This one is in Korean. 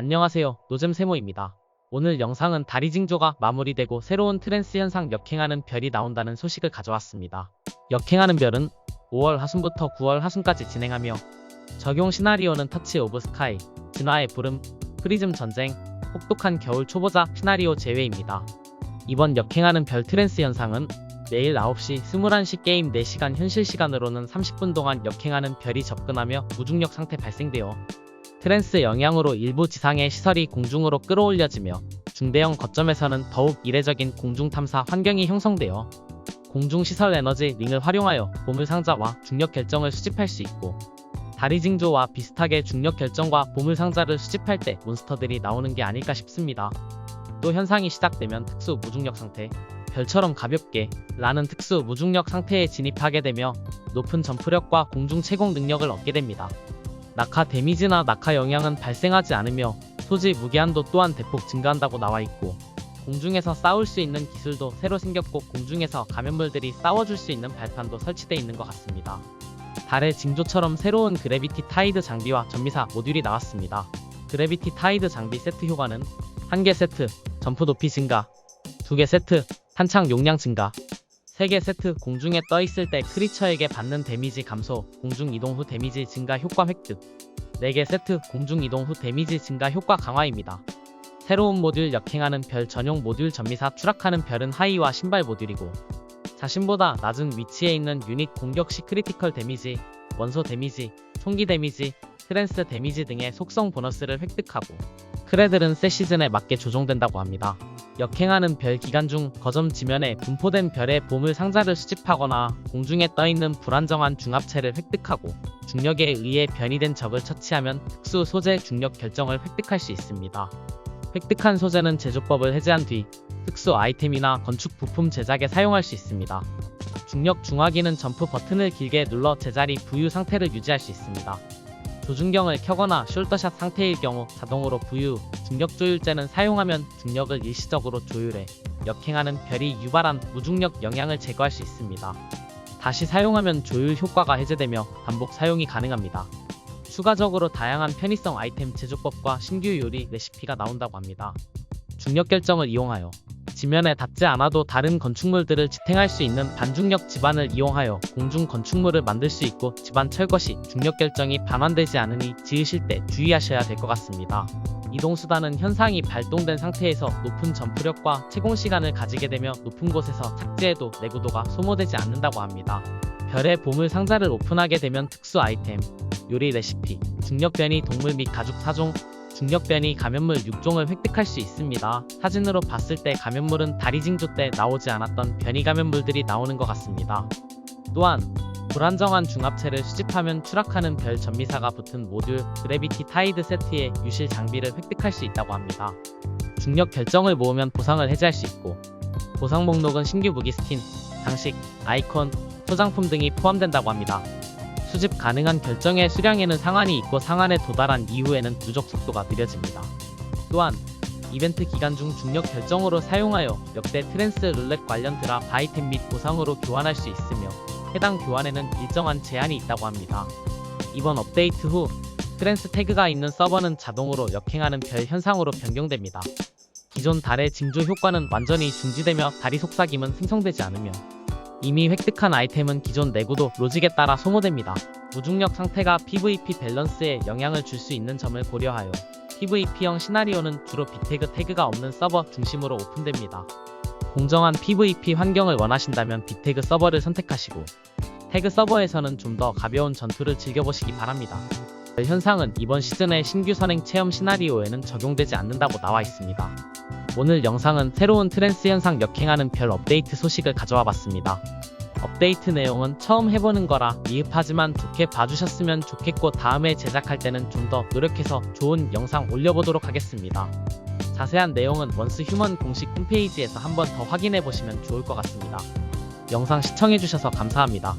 안녕하세요. 노잼 세모입니다. 오늘 영상은 다리 징조가 마무리되고 새로운 트랜스 현상 역행하는 별이 나온다는 소식을 가져왔습니다. 역행하는 별은 5월 하순부터 9월 하순까지 진행하며 적용 시나리오는 터치 오브 스카이, 진화의 부름, 프리즘 전쟁, 혹독한 겨울 초보자 시나리오 제외입니다. 이번 역행하는 별 트랜스 현상은 매일 9시 21시 게임 4시간 현실 시간으로는 30분 동안 역행하는 별이 접근하며 무중력 상태 발생되어 트랜스 영향으로 일부 지상의 시설이 공중으로 끌어올려지며 중대형 거점에서는 더욱 이례적인 공중 탐사 환경이 형성되어 공중 시설 에너지 링을 활용하여 보물 상자와 중력 결정을 수집할 수 있고 다리 징조와 비슷하게 중력 결정과 보물 상자를 수집할 때 몬스터들이 나오는 게 아닐까 싶습니다. 또 현상이 시작되면 특수 무중력 상태, 별처럼 가볍게 라는 특수 무중력 상태에 진입하게 되며 높은 점프력과 공중 채공 능력을 얻게 됩니다. 낙하 데미지나 낙하 영향은 발생하지 않으며 소지 무게한도 또한 대폭 증가한다고 나와 있고 공중에서 싸울 수 있는 기술도 새로 생겼고 공중에서 감염물들이 싸워줄 수 있는 발판도 설치되어 있는 것 같습니다. 달의 징조처럼 새로운 그래비티 타이드 장비와 전미사 모듈이 나왔습니다. 그래비티 타이드 장비 세트 효과는 1개 세트, 점프 높이 증가, 2개 세트, 탄창 용량 증가, 3개 세트 공중에 떠 있을 때 크리처에게 받는 데미지 감소, 공중 이동 후 데미지 증가 효과 획득. 4개 세트 공중 이동 후 데미지 증가 효과 강화입니다. 새로운 모듈 역행하는 별 전용 모듈 전미사 추락하는 별은 하이와 신발 모듈이고 자신보다 낮은 위치에 있는 유닛 공격 시 크리티컬 데미지, 원소 데미지, 총기 데미지, 트랜스 데미지 등의 속성 보너스를 획득하고 크레들은 새 시즌에 맞게 조정된다고 합니다. 역행하는 별 기간 중 거점 지면에 분포된 별의 보물 상자를 수집하거나 공중에 떠있는 불안정한 중합체를 획득하고 중력에 의해 변이된 적을 처치하면 특수 소재 중력 결정을 획득할 수 있습니다. 획득한 소재는 제조법을 해제한 뒤 특수 아이템이나 건축 부품 제작에 사용할 수 있습니다. 중력 중화기는 점프 버튼을 길게 눌러 제자리 부유 상태를 유지할 수 있습니다. 조준경을 켜거나 숄더샷 상태일 경우 자동으로 부유, 중력 조율제는 사용하면 중력을 일시적으로 조율해 역행하는 별이 유발한 무중력 영향을 제거할 수 있습니다. 다시 사용하면 조율 효과가 해제되며 반복 사용이 가능합니다. 추가적으로 다양한 편의성 아이템 제조법과 신규 요리 레시피가 나온다고 합니다. 중력 결정을 이용하여 지면에 닿지 않아도 다른 건축물들을 지탱할 수 있는 반중력 집안을 이용하여 공중 건축물을 만들 수 있고 집안 철거 시 중력 결정이 반환되지 않으니 지으실 때 주의하셔야 될 것 같습니다. 이동 수단은 현상이 발동된 상태에서 높은 점프력과 채공 시간을 가지게 되며 높은 곳에서 착지해도 내구도가 소모되지 않는다고 합니다. 별의 보물 상자를 오픈하게 되면 특수 아이템, 요리 레시피, 중력 변이 동물 및 가죽 사종, 중력 변이 감염물 6종을 획득할 수 있습니다. 사진으로 봤을 때 감염물은 다리 징조 때 나오지 않았던 변이 감염물들이 나오는 것 같습니다. 또한 불안정한 중합체를 수집하면 추락하는 별 전미사가 붙은 모듈 그래비티 타이드 세트의 유실 장비를 획득할 수 있다고 합니다. 중력 결정을 모으면 보상을 해제할 수 있고 보상 목록은 신규 무기 스킨, 장식, 아이콘, 소장품 등이 포함된다고 합니다. 수집 가능한 결정의 수량에는 상한이 있고 상한에 도달한 이후에는 누적 속도가 느려집니다. 또한 이벤트 기간 중 중력 결정으로 사용하여 역대 트랜스 룰렛 관련 드랍 아이템 및 보상으로 교환할 수 있으며 해당 교환에는 일정한 제한이 있다고 합니다. 이번 업데이트 후 트랜스 태그가 있는 서버는 자동으로 역행하는 별 현상으로 변경됩니다. 기존 달의 징조 효과는 완전히 중지되며 다리 속삭임은 생성되지 않으며 이미 획득한 아이템은 기존 내구도 로직에 따라 소모됩니다. 무중력 상태가 PVP 밸런스에 영향을 줄 수 있는 점을 고려하여 PVP형 시나리오는 주로 비태그 태그가 없는 서버 중심으로 오픈됩니다. 공정한 PVP 환경을 원하신다면 비태그 서버를 선택하시고 태그 서버에서는 좀 더 가벼운 전투를 즐겨보시기 바랍니다. 현상은 이번 시즌의 신규 선행 체험 시나리오에는 적용되지 않는다고 나와 있습니다. 오늘 영상은 새로운 트랜스 현상 역행하는 별 업데이트 소식을 가져와 봤습니다. 업데이트 내용은 처음 해보는 거라 미흡하지만 좋게 봐주셨으면 좋겠고 다음에 제작할 때는 좀 더 노력해서 좋은 영상 올려보도록 하겠습니다. 자세한 내용은 원스 휴먼 공식 홈페이지에서 한번 더 확인해 보시면 좋을 것 같습니다. 영상 시청해주셔서 감사합니다.